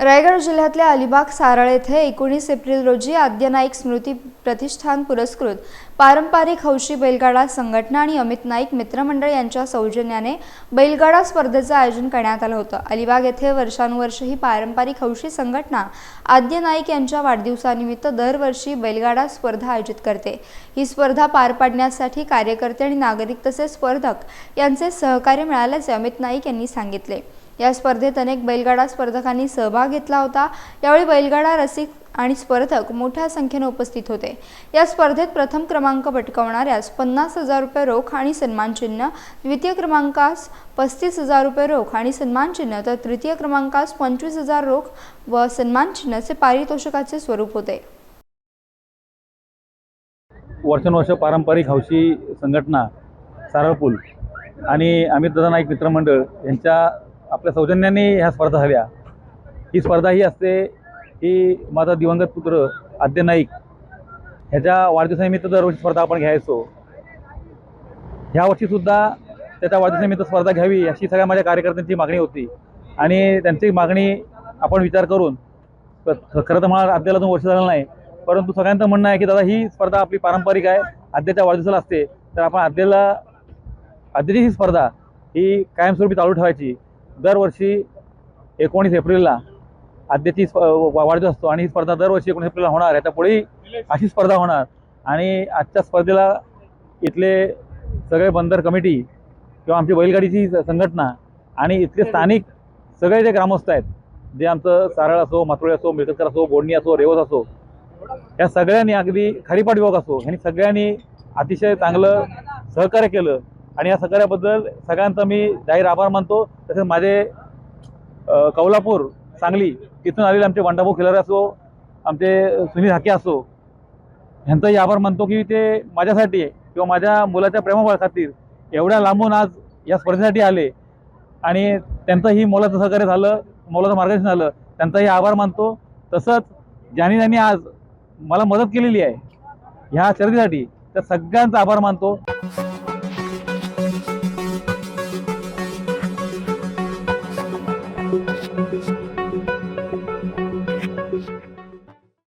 रायगड जिल्ह्यातल्या अलिबाग सारळ येथे एकोणीस एप्रिल रोजी आद्य नाईक स्मृती प्रतिष्ठान पुरस्कृत पारंपरिक हौशी बैलगाडा संघटना आणि अमित नाईक मित्रमंडळ यांच्या सौजन्याने बैलगाडा स्पर्धेचं आयोजन करण्यात आलं होतं. अलिबाग येथे वर्षानुवर्ष ही पारंपरिक हौशी संघटना आद्य नाईक यांच्या वाढदिवसानिमित्त दरवर्षी बैलगाडा स्पर्धा आयोजित करते. ही स्पर्धा पार पाडण्यासाठी कार्यकर्ते आणि नागरिक तसेच स्पर्धक यांचे सहकार्य मिळाल्याचे अमित नाईक यांनी सांगितले. या स्पर्धेत अनेक बैलगाडा स्पर्धकांनी सहभाग घेतला होता. यावेळी बैलगाडा रसिक आणि स्पर्धक मोठ्या संख्येने उपस्थित होते. या स्पर्धेत प्रथम क्रमांक पटकावणाऱ्यास पन्नास हजार रुपये रोख आणि सन्मानचिन्ह द्वितीय क्रमांकास पस्तीस हजार रुपये रोख आणि सन्मानचिन्ह तर तृतीय क्रमांकास पंचवीस हजार रोख व सन्मानचिन्हचे पारितोषिकाचे स्वरूप होते. वर्षानुवर्ष पारंपरिक हौशी संघटना सारळपूल आणि अमित दादा नाईक मित्रमंडळ यांच्या आपल्या सौजन्याने ह्या स्पर्धा हव्या. ही स्पर्धा ही असते की माझा दिवंगत पुत्र आद्य नाईक. ह्याच्या वाढदिवसानिमित्त दरवर्षी स्पर्धा आपण घ्यायचो. ह्या वर्षीसुद्धा त्याच्या वाढदिवसानिमित्त स्पर्धा घ्यावी अशी सगळ्या माझ्या कार्यकर्त्यांची मागणी होती. आणि त्यांची मागणी आपण विचार करून खरं तर मला आद्याला दोन वर्ष झालं नाही परंतु सगळ्यांचं म्हणणं आहे की दादा ही स्पर्धा आपली पारंपरिक आहे आद्याच्या वाढदिवसाला असते तर आपण आद्याला आद्याची ही स्पर्धा ही कायमस्वरूपी चालू ठेवायची. दरवर्षी एकोणीस एप्रिलला आद्याची स्प- वाढदिवस असतो आणि ही स्पर्धा दरवर्षी एकोणीस एप्रिलला होणार आहे. पुढेही अशी स्पर्धा होणार. आणि आजच्या स्पर्धेला इथले सगळे बंदर कमिटी किंवा आमची बैलगाडीची संघटना आणि इथले स्थानिक सगळे जे ग्रामस्थ आहेत जे आमचं सारळ असो मातुळे असो मिळकतकर असो बोडणी असो रेवस असो या सगळ्यांनी अगदी खरीपाट विभाग असो ह्यांनी सगळ्यांनी अतिशय चांगलं सहकार्य केलं. आणि या सगळ्याबद्दल सगळ्यांचा मी जाहीर आभार मानतो. तसेच माझे कौलापूर सांगली तिथून आलेले आमचे वंडाभाऊ खिलारे असो आमचे सुनील हाके असो ह्यांचाही आभार मानतो की ते माझ्यासाठी किंवा माझ्या मुलाच्या प्रेमाबळ खातीर एवढ्या लांबून आज या स्पर्धेसाठी आले. आणि त्यांचंही मोलाचं सहकार्य झालं मोलाचं मार्गदर्शन झालं त्यांचाही आभार मानतो. तसंच ज्यांनी ज्यांनी आज मला मदत केलेली आहे ह्या शर्यतीसाठी त्या सगळ्यांचा आभार मानतो.